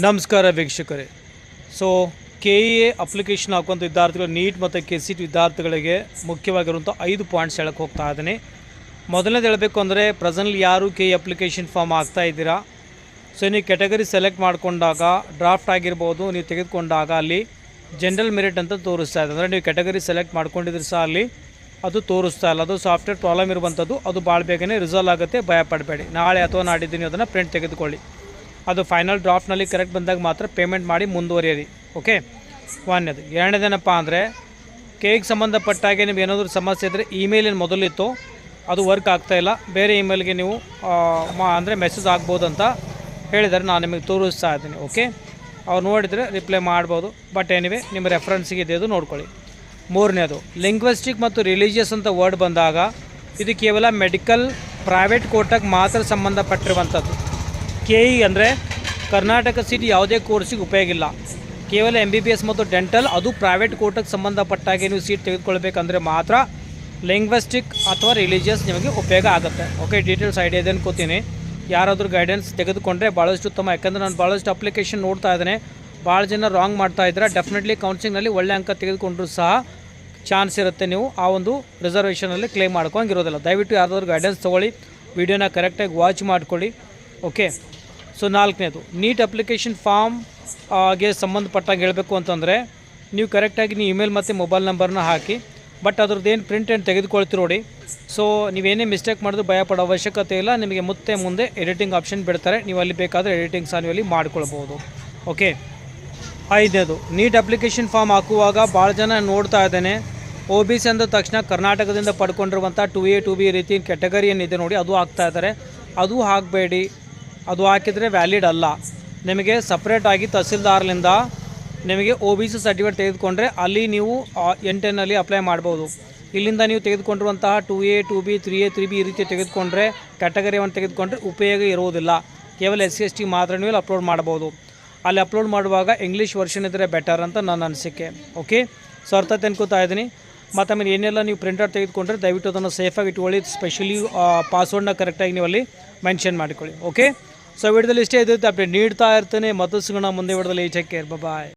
ನಮಸ್ಕಾರ ವೀಕ್ಷಕರೇ. So K E A application ಹಾಕುವಂಥ ವಿದ್ಯಾರ್ಥಿಗಳು ನೀಟ್ ಮತ್ತು ಕೆ ಸಿ ಟಿ ವಿದ್ಯಾರ್ಥಿಗಳಿಗೆ ಮುಖ್ಯವಾಗಿರುವಂಥ ಐದು ಪಾಯಿಂಟ್ಸ್ ಹೇಳಕ್ಕೆ ಹೋಗ್ತಾ ಇದ್ದೀನಿ. ಮೊದಲನೇದು ಹೇಳಬೇಕು ಅಂದರೆ ಪ್ರೆಸೆಂಟ್ಲಿ ಯಾರು ಕೆ ಇ ಅಪ್ಲಿಕೇಶನ್ ಫಾರ್ಮ್ ಆಗ್ತಾ ಇದ್ದೀರಾ? ಸೊ ನೀವು ಕೆಟಗರಿ ಸೆಲೆಕ್ಟ್ ಮಾಡಿಕೊಂಡಾಗ ಡ್ರಾಫ್ಟ್ ಆಗಿರ್ಬೋದು, ನೀವು ತೆಗೆದುಕೊಂಡಾಗ ಅಲ್ಲಿ ಜನರಲ್ ಮೆರಿಟ್ ಅಂತ ತೋರಿಸ್ತಾ ಇದೆ. ಅಂದರೆ ನೀವು ಕೆಟಗರಿ ಸೆಲೆಕ್ಟ್ ಮಾಡ್ಕೊಂಡಿದ್ರೆ ಸಹ ಅಲ್ಲಿ, ಅದು ತೋರಿಸ್ತಾ ಇಲ್ಲ. ಅದು ಸಾಫ್ಟ್ವೇರ್ ಪ್ರಾಬ್ಲಮ್ ಇರುವಂಥದ್ದು ಅದು ಭಾಳ ಬೇಗನೆ ರಿಸಾಲ್ವ್ ಆಗುತ್ತೆ, ಭಯಪಡಬೇಡಿ. ನಾಳೆ ಅಥವಾ ನಾಡಿದ್ದೀನಿ ಅದನ್ನು ಪ್ರಿಂಟ್ ತೆಗೆದುಕೊಳ್ಳಿ. ಅದು ಫೈನಲ್ ಡ್ರಾಫ್ಟ್ನಲ್ಲಿ ಕರೆಕ್ಟ್ ಬಂದಾಗ ಮಾತ್ರ ಪೇಮೆಂಟ್ ಮಾಡಿ ಮುಂದುವರಿಯಿರಿ ಓಕೆ ಒಂದನೇದು. ಎರಡನೇದೇನಪ್ಪ ಅಂದರೆ ಕೇಗೆ ಸಂಬಂಧಪಟ್ಟಾಗೆ ನಿಮ್ಗೆ ಏನಾದರೂ ಸಮಸ್ಯೆ ಇದ್ದರೆ ಇಮೇಲ್ ಏನು ಮೊದಲಿತ್ತು, ಅದು ವರ್ಕ್ ಆಗ್ತಾ ಇಲ್ಲ. ಬೇರೆ ಇಮೇಲ್ಗೆ ನೀವು ಮಾ, ಅಂದರೆ ಮೆಸೇಜ್ ಆಗ್ಬೋದು ಅಂತ ಹೇಳಿದ್ದಾರೆ ನಾನು ನಿಮಗೆ ತೋರಿಸ್ತಾ ಇದ್ದೀನಿ. ಓಕೆ ಅವ್ರು ನೋಡಿದರೆ ರಿಪ್ಲೈ ಮಾಡ್ಬೋದು. ಬಟ್ ಏನಿವೆ ನಿಮ್ಮ ರೆಫರೆನ್ಸಿಗೆ ಇದೆ ಅದು ನೋಡ್ಕೊಳ್ಳಿ. ಮೂರನೇದು. ಲಿಂಗ್ವಿಸ್ಟಿಕ್ ಮತ್ತು ರಿಲಿಜಿಯಸ್ ಅಂತ ವರ್ಡ್ ಬಂದಾಗ, ಇದು ಕೇವಲ ಮೆಡಿಕಲ್ ಪ್ರೈವೇಟ್ ಕೋರ್ಟಾಗ ಮಾತ್ರ ಸಂಬಂಧಪಟ್ಟಿರುವಂಥದ್ದು. ಕೆ ಇ ಅಂದರೆ ಕರ್ನಾಟಕ ಸಿಟಿ ಯಾವುದೇ ಕೋರ್ಸಿಗೆ ಉಪಯೋಗ ಇಲ್ಲ. ಕೇವಲ ಎಂ ಬಿ ಬಿ ಎಸ್ ಮತ್ತು ಡೆಂಟಲ್ ಅದು ಪ್ರೈವೇಟ್ ಕೋರ್ಟಕ್ಕೆ ಸಂಬಂಧಪಟ್ಟಾಗೆ ನೀವು ಸೀಟ್ ತೆಗೆದುಕೊಳ್ಬೇಕಂದ್ರೆ ಮಾತ್ರ ಲಿಂಗ್ವಿಸ್ಟಿಕ್ ಅಥವಾ ರಿಲಿಜಿಯಸ್ ನಿಮಗೆ ಉಪಯೋಗ ಆಗುತ್ತೆ. ಓಕೆ ಡೀಟೇಲ್ಸ್ ಐಡಿಯಾ ಇದೆ ಅನ್ಕೋತೀನಿ ಯಾರಾದರೂ ಗೈಡೆನ್ಸ್ ತೆಗೆದುಕೊಂಡ್ರೆ ಭಾಳಷ್ಟು ಉತ್ತಮ. ಯಾಕಂದರೆ ನಾನು ಭಾಳಷ್ಟು ಅಪ್ಲಿಕೇಶನ್ ನೋಡ್ತಾ ಇದ್ದೇನೆ. ಭಾಳ ಜನ ರಾಂಗ್ ಮಾಡ್ತಾ ಇದ್ದಾರೆ. ಡೆಫಿನೆಟ್ಲಿ ಕೌನ್ಸಿಲಿಂಗ್ನಲ್ಲಿ ಒಳ್ಳೆ ಅಂಕ ತೆಗೆದುಕೊಂಡ್ರೂ ಸಹ ಚಾನ್ಸ್ ಇರುತ್ತೆ ನೀವು ಆ ಒಂದು ರಿಸರ್ವೇಷನಲ್ಲಿ ಕ್ಲೇಮ್ ಮಾಡ್ಕೊಂಗಿರೋದಿಲ್ಲ ದಯವಿಟ್ಟು ಯಾರಾದರೂ ಗೈಡೆನ್ಸ್ ತೊಗೊಳ್ಳಿ. ವಿಡಿಯೋನ ಕರೆಕ್ಟಾಗಿ ವಾಚ್ ಮಾಡ್ಕೊಳ್ಳಿ. ಓಕೆ ಸೊ ನಾಲ್ಕನೇದು ನೀಟ್ ಅಪ್ಲಿಕೇಶನ್ ಫಾರ್ಮ್ಗೆ ಸಂಬಂಧಪಟ್ಟಾಗ ಹೇಳಬೇಕು ಅಂತಂದರೆ, ನೀವು ಕರೆಕ್ಟಾಗಿ ನೀವು ಇಮೇಲ್ ಮತ್ತು ಮೊಬೈಲ್ ನಂಬರ್ನ ಹಾಕಿ ಬಟ್ ಅದ್ರದ್ದೇನು ಪ್ರಿಂಟ್ ಏನು ತೆಗೆದುಕೊಳ್ತೀರಿ ನೋಡಿ. ಸೊ ನೀವೇನೇ ಮಿಸ್ಟೇಕ್ ಮಾಡಿದ್ರು ಭಯಪಡೋ ಅವಶ್ಯಕತೆ ಇಲ್ಲ, ನಿಮಗೆ ಮತ್ತೆ ಮುಂದೆ ಎಡಿಟಿಂಗ್ ಆಪ್ಷನ್ ಬಿಡ್ತಾರೆ. ನೀವು ಅಲ್ಲಿ ಬೇಕಾದರೆ ಎಡಿಟಿಂಗ್ ಸಹ ನೀವು ಅಲ್ಲಿ ಮಾಡ್ಕೊಳ್ಬೋದು. ಓಕೆ ಐದನೇದು ನೀಟ್ ಅಪ್ಲಿಕೇಶನ್ ಫಾರ್ಮ್ ಹಾಕುವಾಗ ಭಾಳ ಜನ ನೋಡ್ತಾ ಇದ್ದೇನೆ. ಒ ಬಿ ಸಿ ಅಂದ ತಕ್ಷಣ ಕರ್ನಾಟಕದಿಂದ ಪಡ್ಕೊಂಡಿರುವಂಥ ಟು ಎ ಟು ಬಿ ರೀತಿ ಕ್ಯಾಟಗರಿ ಏನಿದೆ ನೋಡಿ, ಅದು ಹಾಕ್ತಾ ಇದ್ದಾರೆ. ಅದು ಹಾಕಬೇಡಿ. ಅದು ಹಾಕಿದರೆ ವ್ಯಾಲಿಡ್ ಅಲ್ಲ. ನಿಮಗೆ ಸಪ್ರೇಟಾಗಿ ತಹಸೀಲ್ದಾರ್ಲಿಂದ ನಿಮಗೆ ಒ ಬಿ ಸಿ ಸರ್ಟಿಫಿಕೇಟ್ ತೆಗೆದುಕೊಂಡ್ರೆ ಅಲ್ಲಿ ನೀವು ಎನ್ ಟೆನ್ನಲ್ಲಿ ಅಪ್ಲೈ ಮಾಡ್ಬೋದು. ಇಲ್ಲಿಂದ ನೀವು ತೆಗೆದುಕೊಂಡಿರುವಂತಹ two A two B three A three B ಈ ರೀತಿ ತೆಗೆದುಕೊಂಡ್ರೆ ಕ್ಯಾಟಗರಿ ಒನ್ ತೆಗೆದುಕೊಂಡ್ರೆ ಉಪಯೋಗ ಇರುವುದಿಲ್ಲ ಕೇವಲ ಎಸ್ ಸಿ ಎಸ್ ಟಿ ಮಾತ್ರ ನೀವು ಅಪ್ಲೋಡ್ ಮಾಡ್ಬೋದು. ಅಲ್ಲಿ ಅಪ್ಲೋಡ್ ಮಾಡುವಾಗ ಇಂಗ್ಲೀಷ್ ವರ್ಷನ್ ಇದ್ದರೆ ಬೆಟರ್ ಅಂತ ನನ್ನ ಅನಿಸಿಕೆ. ಓಕೆ ಸೊ ಅರ್ಥ ತಿನ್ಕೋತಾ ಇದ್ದೀನಿ. ಮತ್ತು ಆಮೇಲೆ ಏನೆಲ್ಲ ನೀವು ಪ್ರಿಂಟರ್ ತೆಗೆದುಕೊಂಡ್ರೆ ದಯವಿಟ್ಟು ಅದನ್ನು ಸೇಫಾಗಿ ಇಟ್ಕೊಳ್ಳಿ. ಸ್ಪೆಷಲಿ ಪಾಸ್ವರ್ಡ್ನ ಕರೆಕ್ಟಾಗಿ ನೀವು ಅಲ್ಲಿ ಮೆನ್ಷನ್ ಮಾಡಿಕೊಳ್ಳಿ. ಓಕೆ ಸೊ ವಿಡಿಯೋದಲ್ಲಿ ಇಷ್ಟೇ ಇದ್ದಿತ್ತು ಅಪ್ಡೇಟ್ ನೀಡ್ತಾ ಇರ್ತೇನೆ ಮತ್ತೆ ಸಿಗೋಣ ಮುಂದೆ ವಿಡಿಯೋದಲ್ಲಿ ಚೆಕ್ ಕೇರ್ ಬಾಯ್